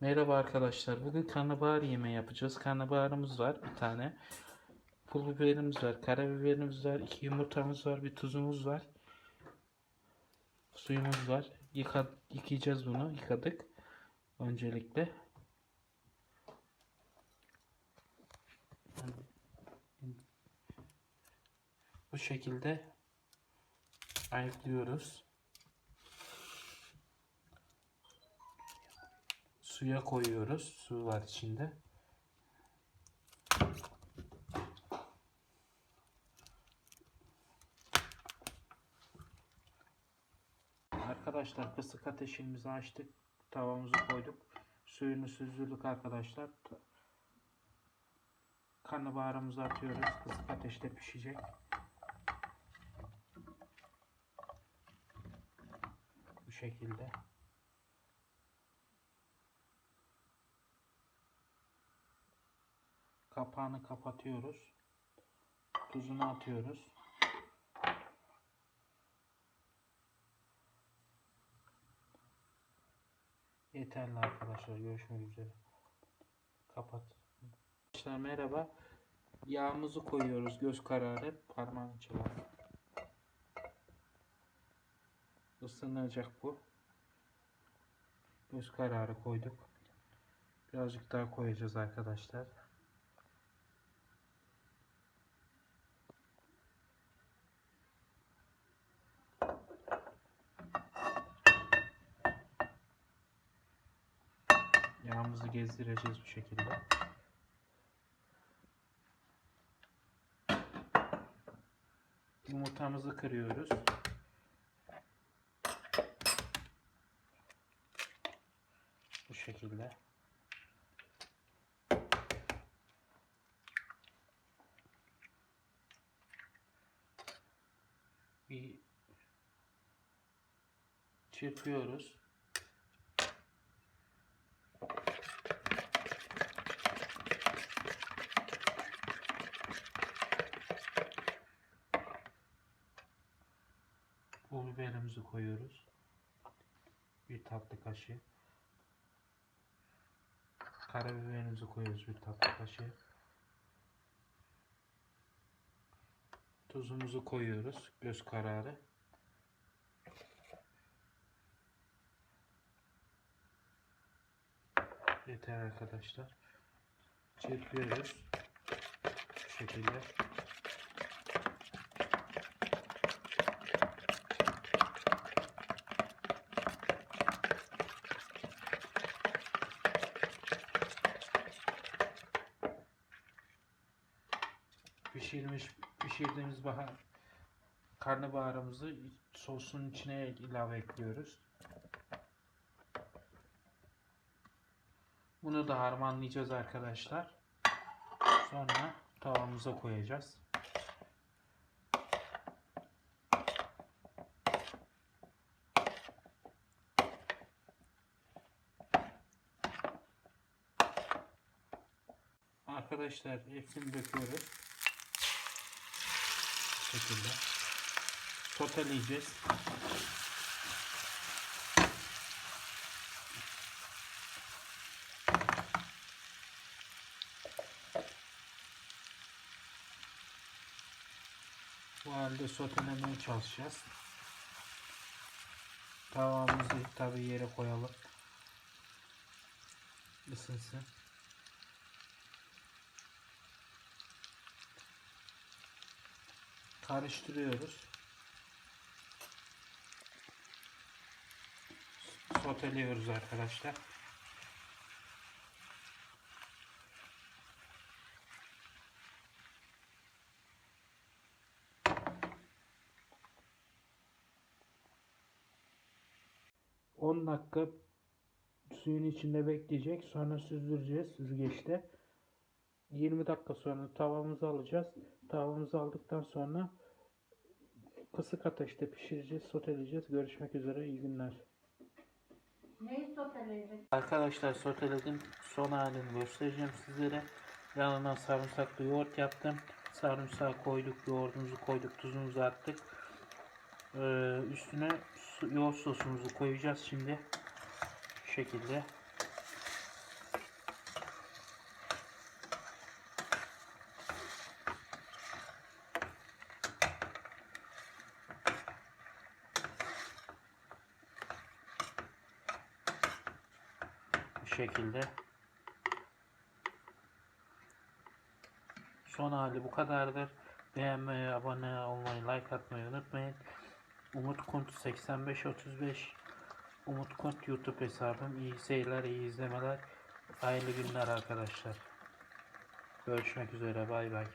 Merhaba arkadaşlar. Bugün karnabahar yemeği yapacağız. Karnabaharımız var bir tane. Pul biberimiz var, karabiberimiz var, iki yumurtamız var, bir tuzumuz var. Suyumuz var. Yıka, yıkayacağız bunu. Yıkadık. Öncelikle. Bu şekilde ayıklıyoruz. Suya koyuyoruz. Su var içinde. Arkadaşlar kısık ateşimizi açtık. Tavamızı koyduk. Suyunu süzdürdük arkadaşlar. Karnabaharımızı atıyoruz. Kısık ateşte pişecek. Bu şekilde. Kapağını kapatıyoruz. Tuzunu atıyoruz. Yeterli arkadaşlar. Görüşmek üzere. Kapat. Arkadaşlar merhaba. Yağımızı koyuyoruz göz kararı. Parmağın içine. Isınacak bu. Göz kararı koyduk. Birazcık daha koyacağız arkadaşlar. Yağımızı gezdireceğiz bu şekilde. Yumurtamızı kırıyoruz. Bu şekilde. Bir çırpıyoruz. Pul biberimizi koyuyoruz. Bir tatlı kaşığı. Karabiberimizi koyuyoruz bir tatlı kaşığı. Tuzumuzu koyuyoruz göz kararı. Yeter arkadaşlar. Çırpıyoruz. Bu şekilde. Pişirmiş pişirdiğimiz bahar karnabaharımızı sosun içine ilave ediyoruz. Bunu da harmanlayacağız arkadaşlar. Sonra tavamıza koyacağız. Arkadaşlar hepsini döküyoruz şekilde soteleyeceğiz. Bu halde sotelemeye çalışacağız. Tavamızı tabi yere koyalım. Isınsın. Karıştırıyoruz. Soteliyoruz arkadaşlar. Dakika suyun içinde bekleyecek. Sonra süzdüreceğiz süzgeçte. 20 dakika sonra tavamızı alacağız. Tavamızı aldıktan sonra kısık ateşte pişireceğiz, soteleyeceğiz. Görüşmek üzere, iyi günler. Neyi soteleyecek? Arkadaşlar soteledim. Son halini göstereceğim sizlere. Yanına sarımsaklı yoğurt yaptım. Sarımsağı koyduk, yoğurdumuzu koyduk, tuzumuzu attık. Ee, üstüne su- yoğurt sosumuzu koyacağız şimdi. Şu şekilde. Şekilde. Son hali bu kadardır. Beğenmeyi, abone olmayı, like atmayı unutmayın. Umut Kunt 8535 Umut Kunt YouTube hesabım. İyi seyirler, iyi izlemeler. Hayırlı günler arkadaşlar. Görüşmek üzere. Bay bay.